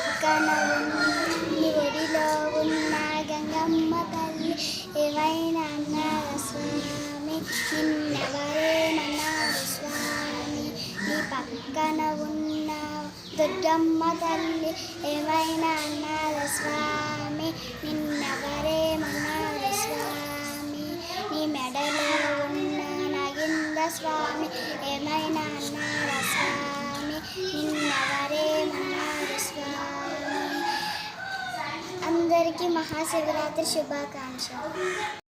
పక్కన ఉంది ఒడిలో ఉన్న గంగమ్మ తల్లి ఏమైనా అన్నారు స్వామి? నిన్నవరేమన్నారు స్వామి ఈ పక్కన ఉన్న దొడ్డమ్మ తల్లి ఏమైనా అన్నారు స్వామి? నిన్నవరేమన్నారు స్వామి ఈ మెడలో ఉన్న నాగింద స్వామి ఏమైనా అన్నారు స్వామి? की महाशिवरात्रि शुभाकांक्ष